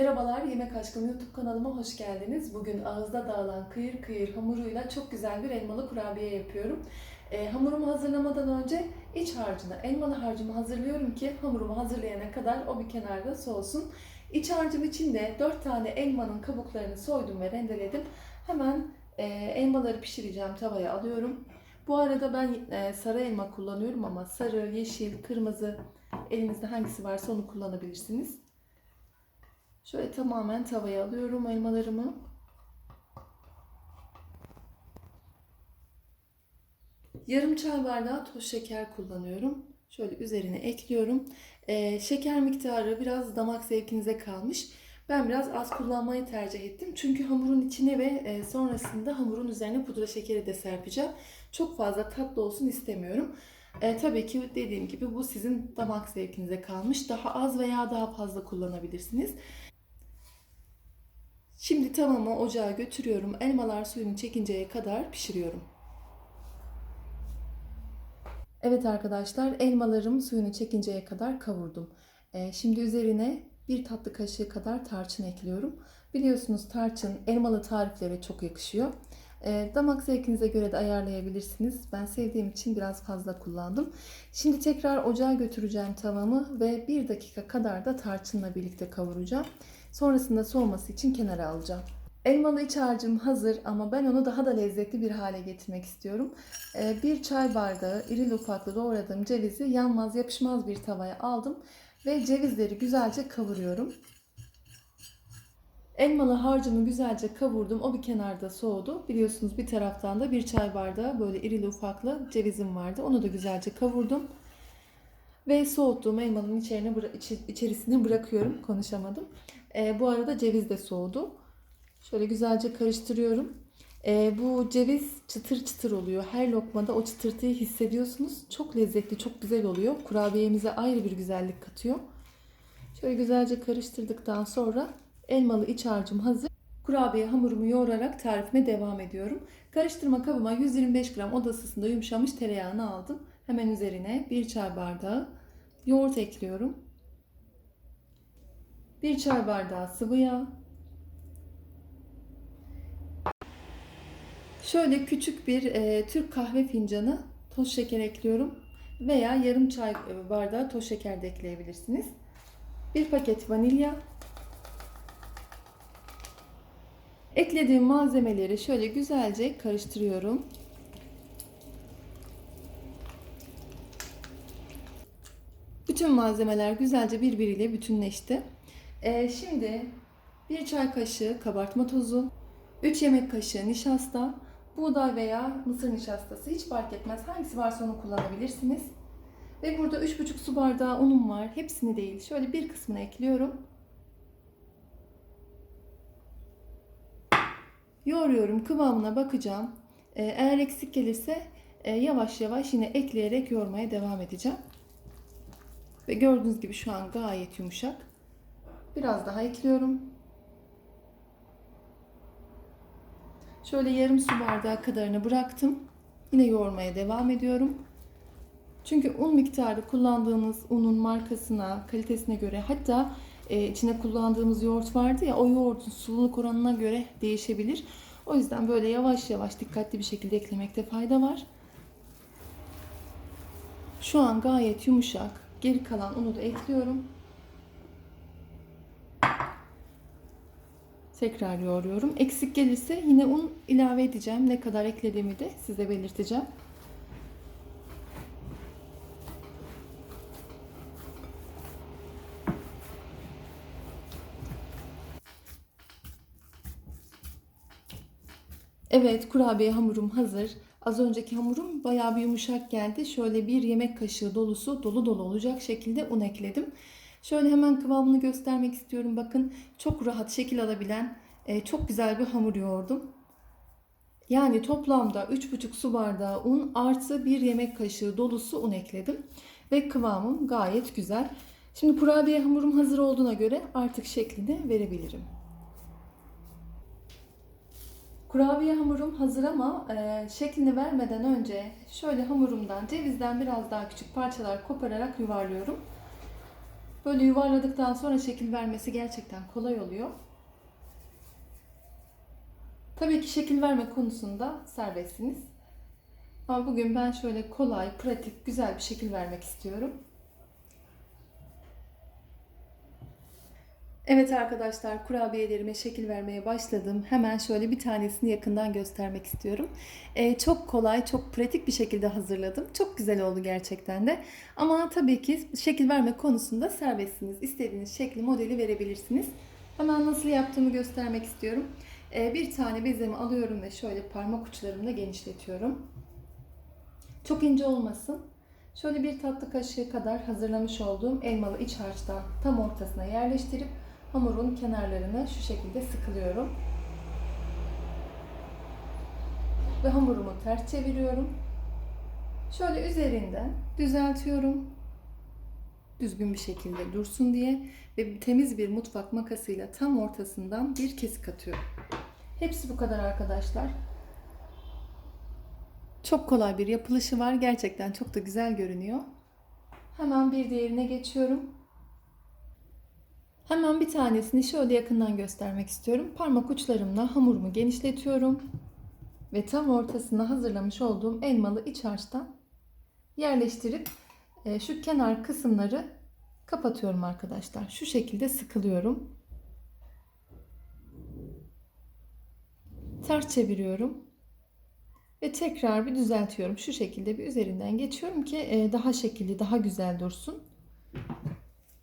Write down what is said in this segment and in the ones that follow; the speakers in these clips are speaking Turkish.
Merhabalar, Yemek Aşkım YouTube kanalıma hoş geldiniz. Bugün ağızda dağılan kıyır kıyır hamuruyla çok güzel bir elmalı kurabiye yapıyorum. Ee, hamurumu hazırlamadan önce iç harcını, elmalı harcımı hazırlıyorum ki hamurumu hazırlayana kadar o bir kenarda soğusun. İç harcım için de 4 tane elmanın kabuklarını soydum ve rendeledim. Hemen e, elmaları pişireceğim, tavaya alıyorum. Bu arada ben e, sarı elma kullanıyorum ama sarı, yeşil, kırmızı elinizde hangisi varsa onu kullanabilirsiniz. Şöyle tamamen tavaya alıyorum elmalarımı. Yarım çay bardağı toz şeker kullanıyorum. Şöyle üzerine ekliyorum. Ee, şeker miktarı biraz damak zevkinize kalmış. Ben biraz az kullanmayı tercih ettim. Çünkü hamurun içine ve e, sonrasında hamurun üzerine pudra şekeri de serpeceğim. Çok fazla tatlı olsun istemiyorum. E, tabii ki dediğim gibi bu sizin damak zevkinize kalmış. Daha az veya daha fazla kullanabilirsiniz. Şimdi tavamı ocağa götürüyorum. Elmalar suyunu çekinceye kadar pişiriyorum. Evet arkadaşlar elmalarım suyunu çekinceye kadar kavurdum. Ee, şimdi üzerine bir tatlı kaşığı kadar tarçın ekliyorum. Biliyorsunuz tarçın elmalı tariflere çok yakışıyor. Ee, damak zevkinize göre de ayarlayabilirsiniz. Ben sevdiğim için biraz fazla kullandım. Şimdi tekrar ocağa götüreceğim tavamı ve bir dakika kadar da tarçınla birlikte kavuracağım. Sonrasında soğuması için kenara alacağım. Elmalı iç harcım hazır ama ben onu daha da lezzetli bir hale getirmek istiyorum. Ee, Bir çay bardağı iri ufaklı doğradığım cevizi yanmaz yapışmaz bir tavaya aldım ve cevizleri güzelce kavuruyorum. Elmalı harcımı güzelce kavurdum. O bir kenarda soğudu. Biliyorsunuz bir taraftan da bir çay bardağı böyle irili ufaklı cevizim vardı. Onu da güzelce kavurdum. Ve soğuttuğum elmanın içerine, içerisine bırakıyorum. Konuşamadım. Ee, bu arada ceviz de soğudu. Şöyle güzelce karıştırıyorum. Ee, bu ceviz çıtır çıtır oluyor. Her lokmada o çıtırtıyı hissediyorsunuz. Çok lezzetli, çok güzel oluyor. Kurabiyemize ayrı bir güzellik katıyor. Şöyle güzelce karıştırdıktan sonra elmalı iç harcım hazır. Kurabiye hamurumu yoğurarak tarifime devam ediyorum. Karıştırma kabıma 125 gram oda ısısında yumuşamış tereyağını aldım. Hemen üzerine bir çay bardağı yoğurt ekliyorum. Bir çay bardağı sıvı yağ. Şöyle küçük bir e, Türk kahve fincanı toz şeker ekliyorum. Veya yarım çay bardağı toz şeker de ekleyebilirsiniz. Bir paket vanilya. Eklediğim malzemeleri şöyle güzelce karıştırıyorum. Bütün malzemeler güzelce birbiriyle bütünleşti. Ee, şimdi bir çay kaşığı kabartma tozu, 3 yemek kaşığı nişasta, buğday veya mısır nişastası hiç fark etmez. Hangisi varsa onu kullanabilirsiniz. Ve burada 3,5 su bardağı unum var. Hepsini değil. Şöyle bir kısmını ekliyorum. Yoğuruyorum. Kıvamına bakacağım. Ee, Eğer eksik gelirse e, yavaş yavaş yine ekleyerek yoğurmaya devam edeceğim. Ve gördüğünüz gibi şu an gayet yumuşak. Biraz daha ekliyorum. Şöyle yarım su bardağı kadarını bıraktım. Yine yoğurmaya devam ediyorum. Çünkü un miktarı kullandığınız unun markasına, kalitesine göre hatta e, içine kullandığımız yoğurt vardı ya o yoğurdun sululuk oranına göre değişebilir. O yüzden böyle yavaş yavaş dikkatli bir şekilde eklemekte fayda var. Şu an gayet yumuşak. Geri kalan unu da ekliyorum. Tekrar yoğuruyorum. Eksik gelirse yine un ilave edeceğim. Ne kadar eklediğimi de size belirteceğim. Evet, kurabiye hamurum hazır. Az önceki hamurum bayağı bir yumuşak geldi. Şöyle bir yemek kaşığı dolusu dolu dolu olacak şekilde un ekledim. Şöyle hemen kıvamını göstermek istiyorum. Bakın çok rahat şekil alabilen e, çok güzel bir hamur yoğurdum. Yani toplamda 3,5 su bardağı un artı bir yemek kaşığı dolusu un ekledim. Ve kıvamım gayet güzel. Şimdi kurabiye hamurum hazır olduğuna göre artık şeklini verebilirim. Kurabiye hamurum hazır ama e, şeklini vermeden önce şöyle hamurumdan cevizden biraz daha küçük parçalar kopararak yuvarlıyorum. Böyle yuvarladıktan sonra şekil vermesi gerçekten kolay oluyor. Tabii ki şekil verme konusunda serbestsiniz. Ama bugün ben şöyle kolay, pratik, güzel bir şekil vermek istiyorum. Evet arkadaşlar kurabiyelerime şekil vermeye başladım. Hemen şöyle bir tanesini yakından göstermek istiyorum. Ee, çok kolay, çok pratik bir şekilde hazırladım. Çok güzel oldu gerçekten de. Ama tabii ki şekil verme konusunda serbestsiniz. İstediğiniz şekli, modeli verebilirsiniz. Hemen nasıl yaptığımı göstermek istiyorum. Ee, bir tane bezemi alıyorum ve şöyle parmak uçlarımla genişletiyorum. Çok ince olmasın. Şöyle bir tatlı kaşığı kadar hazırlamış olduğum elmalı iç harçtan tam ortasına yerleştirip hamurun kenarlarını şu şekilde sıkılıyorum. Ve hamurumu ters çeviriyorum. Şöyle üzerinden düzeltiyorum. Düzgün bir şekilde dursun diye ve temiz bir mutfak makasıyla tam ortasından bir kesik atıyorum. Hepsi bu kadar arkadaşlar. Çok kolay bir yapılışı var. Gerçekten çok da güzel görünüyor. Hemen bir diğerine geçiyorum. Hemen bir tanesini şöyle yakından göstermek istiyorum. Parmak uçlarımla hamurumu genişletiyorum. Ve tam ortasına hazırlamış olduğum elmalı iç harçtan yerleştirip e, şu kenar kısımları kapatıyorum arkadaşlar. Şu şekilde sıkılıyorum. Ters çeviriyorum. Ve tekrar bir düzeltiyorum. Şu şekilde bir üzerinden geçiyorum ki e, daha şekilli, daha güzel dursun.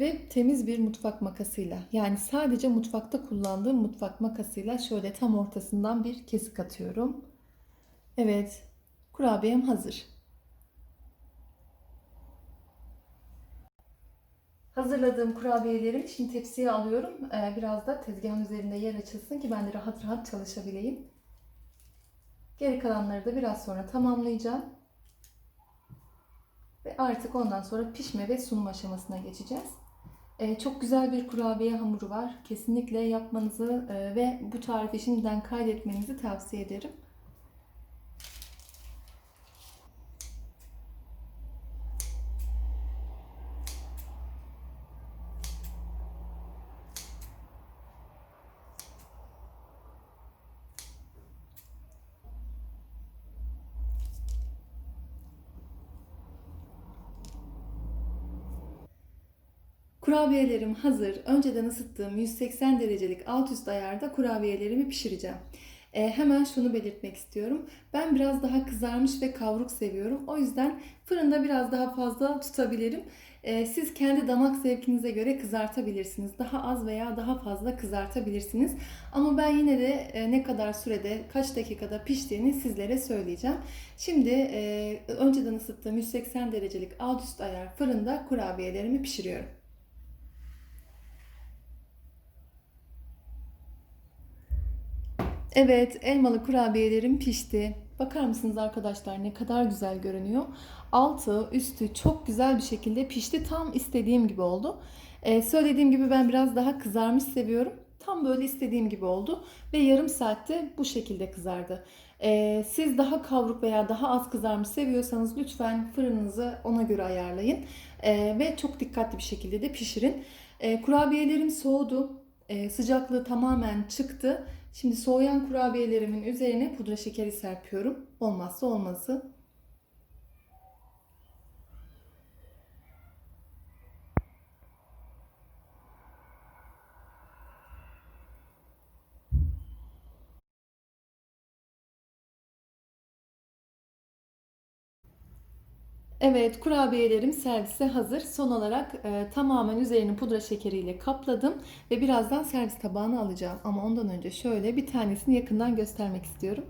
Ve temiz bir mutfak makasıyla yani sadece mutfakta kullandığım mutfak makasıyla şöyle tam ortasından bir kesik atıyorum. Evet, kurabiyem hazır. Hazırladığım kurabiyelerimi şimdi tepsiye alıyorum. Ee, Biraz da tezgahın üzerinde yer açılsın ki ben de rahat rahat çalışabileyim. Geri kalanları da biraz sonra tamamlayacağım. Ve artık ondan sonra pişme ve sunum aşamasına geçeceğiz. Ee, çok güzel bir kurabiye hamuru var. Kesinlikle yapmanızı e, ve bu tarifi şimdiden kaydetmenizi tavsiye ederim. Kurabiyelerim hazır. Önceden ısıttığım 180 derecelik alt üst ayarda kurabiyelerimi pişireceğim. Ee, hemen şunu belirtmek istiyorum. Ben biraz daha kızarmış ve kavruk seviyorum. O yüzden fırında biraz daha fazla tutabilirim. Ee, siz kendi damak zevkinize göre kızartabilirsiniz. Daha az veya daha fazla kızartabilirsiniz. Ama ben yine de e, ne kadar sürede, kaç dakikada piştiğini sizlere söyleyeceğim. Şimdi e, önceden ısıttığım 180 derecelik alt üst ayar fırında kurabiyelerimi pişiriyorum. Evet, elmalı kurabiyelerim pişti. Bakar mısınız arkadaşlar ne kadar güzel görünüyor. Altı, üstü çok güzel bir şekilde pişti. Tam istediğim gibi oldu. Ee, söylediğim gibi ben biraz daha kızarmış seviyorum. Tam böyle istediğim gibi oldu. Ve yarım saatte bu şekilde kızardı. Ee, siz daha kavruk veya daha az kızarmış seviyorsanız lütfen fırınınızı ona göre ayarlayın. Ee, ve çok dikkatli bir şekilde de pişirin. Ee, kurabiyelerim soğudu. Ee, sıcaklığı tamamen çıktı. Şimdi soğuyan kurabiyelerimin üzerine pudra şekeri serpiyorum. Olmazsa olmazı. Evet, kurabiyelerim servise hazır. Son olarak e, tamamen üzerini pudra şekeriyle kapladım ve birazdan servis tabağına alacağım. Ama ondan önce şöyle bir tanesini yakından göstermek istiyorum.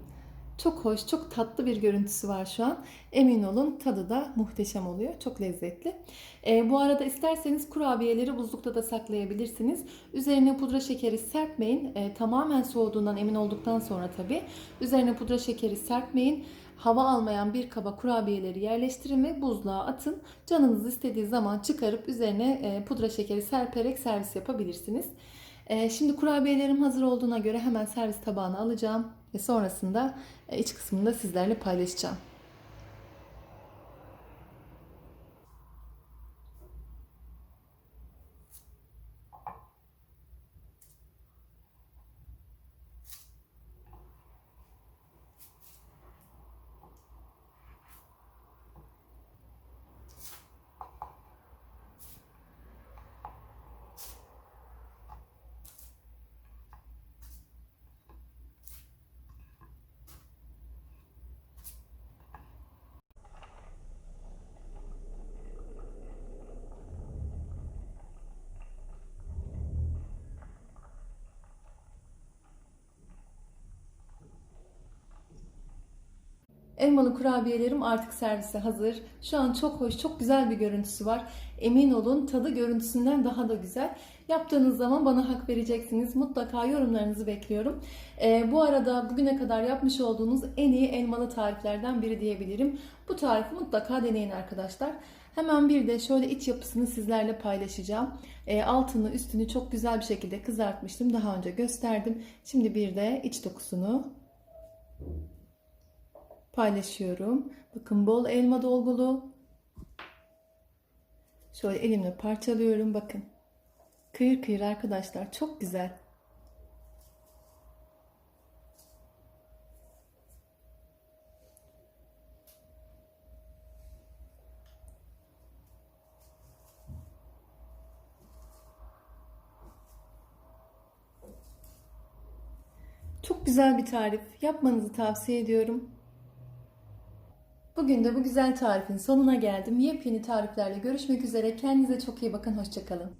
Çok hoş, çok tatlı bir görüntüsü var şu an. Emin olun tadı da muhteşem oluyor. Çok lezzetli. E, bu arada isterseniz kurabiyeleri buzlukta da saklayabilirsiniz. Üzerine pudra şekeri serpmeyin. E, tamamen soğuduğundan emin olduktan sonra tabii. Üzerine pudra şekeri serpmeyin hava almayan bir kaba kurabiyeleri yerleştirin ve buzluğa atın. Canınız istediği zaman çıkarıp üzerine e, pudra şekeri serperek servis yapabilirsiniz. E, şimdi kurabiyelerim hazır olduğuna göre hemen servis tabağına alacağım ve sonrasında e, iç kısmını da sizlerle paylaşacağım. Elmalı kurabiyelerim artık servise hazır. Şu an çok hoş, çok güzel bir görüntüsü var. Emin olun tadı görüntüsünden daha da güzel. Yaptığınız zaman bana hak vereceksiniz. Mutlaka yorumlarınızı bekliyorum. Ee, bu arada bugüne kadar yapmış olduğunuz en iyi elmalı tariflerden biri diyebilirim. Bu tarifi mutlaka deneyin arkadaşlar. Hemen bir de şöyle iç yapısını sizlerle paylaşacağım. Ee, altını üstünü çok güzel bir şekilde kızartmıştım. Daha önce gösterdim. Şimdi bir de iç dokusunu paylaşıyorum. Bakın bol elma dolgulu. Şöyle elimle parçalıyorum. Bakın. Kıyır kıyır arkadaşlar. Çok güzel. Çok güzel bir tarif. Yapmanızı tavsiye ediyorum. Bugün de bu güzel tarifin sonuna geldim. Yepyeni tariflerle görüşmek üzere. Kendinize çok iyi bakın. Hoşçakalın.